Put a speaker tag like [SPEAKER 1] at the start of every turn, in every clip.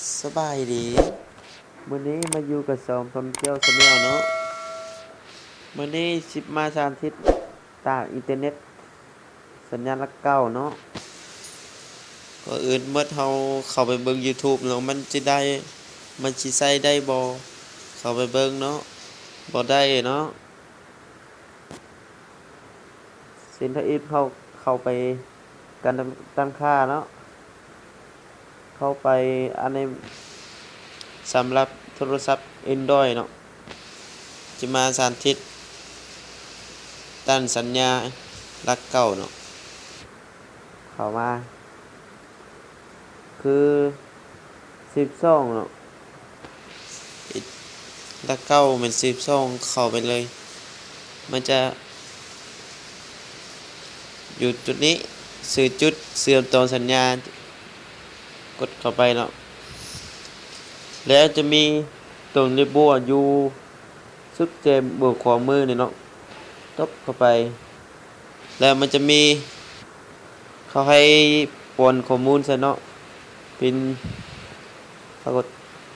[SPEAKER 1] สบายดีมื้อนี้มาอยู่กับสองทนเที่ยวสแนลเนาะมื้อนี้สิบมาสามทิศตากอินเทอร์เน็ต สัญญาณละเก้าเนาะก็อื่นเมื่อเฮาเข้าไปเบิ่ง YouTube แล้วมันสิได้มันสิใช้ได้บ่เข้าไปเบิ่งเนาะบ่ได้เนาะสินทอิฐเข้าเข้าไปกันตั้งค่าเนาะ เข้าไปอันนี้สำหรับโทรศัพท์ Android เนาะจะมาสานทิศตั้นสัญญาลักเก่าเนาะเข้ามา คือสิบสองเนาะลักเก้าเป็นสิบสองเข้าไปเลย มันจะ อยู่จุดนี้สื่อจุดเสื่อมต่อสัญญาณ กดเข้าไปเนาะแล้วจะมีตรงนี้บัวอยู่ซึกเจมบวกขวามือเนี่ยเนาะตบเข้าไป แล้วมันจะมีเขาให้ปนข้อมูลใส่เนาะเป็นปรากฏ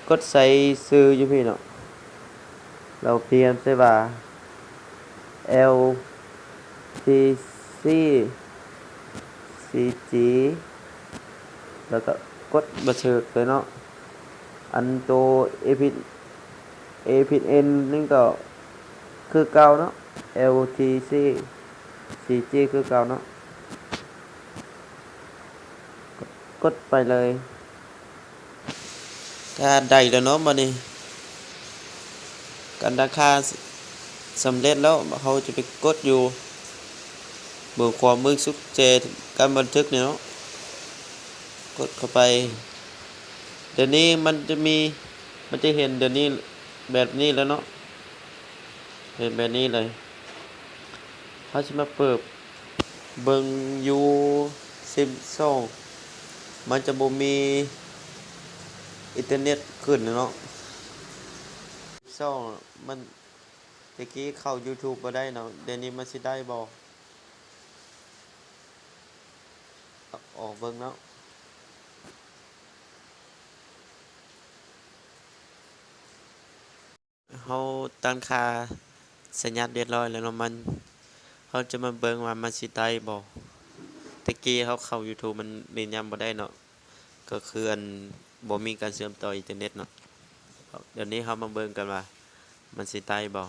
[SPEAKER 1] กดใส่ซื้ออยู่พี่เนาะเราเพียนใช่ป่ะ L T C C G แล้วก็ารราคาสำเร็จแล้วเขาจะไปกดอยู่เบิกความมือสุกเจการบันทึกเนี่ยเนาะ กดเข้าไป เดี๋ยวนี้มันจะมีมันจะเห็นเดี๋ยวนี้แบบนี้แล้วเนาะเห็นแบบนี้เลยเขาจะมาเปิดเบิงยูซิมโซงมันจะบ่มีอินเทอร์เน็ตขึ้นเนาะโซงมันตะกี้เข้า YouTube บ่ได้เนาะเดี๋ยวนี้มันสิได้บ่ออกเบิ่งเนาะ เขาตั้งค่าสัญญาณเรียบร้อยแล้วมันเขาจะมาเบิ่งว่ามันสิได้บ่ตะกี้เขาเข้า YouTube มันเน้นย้ำบ่ได้เนาะก็คืออันบ่มีการเชื่อมต่ออินเทอร์เน็ตเนาะเดี๋ยวนี้เขามาเบิ่งกันว่ามันสิได้บ่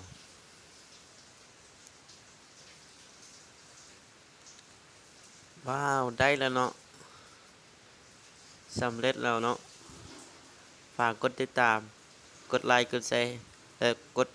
[SPEAKER 1] ว้าว ได้แล้วเนาะสำเร็จแล้วเนาะฝากกดติดตาม กดไลค์ กดแชร์ กด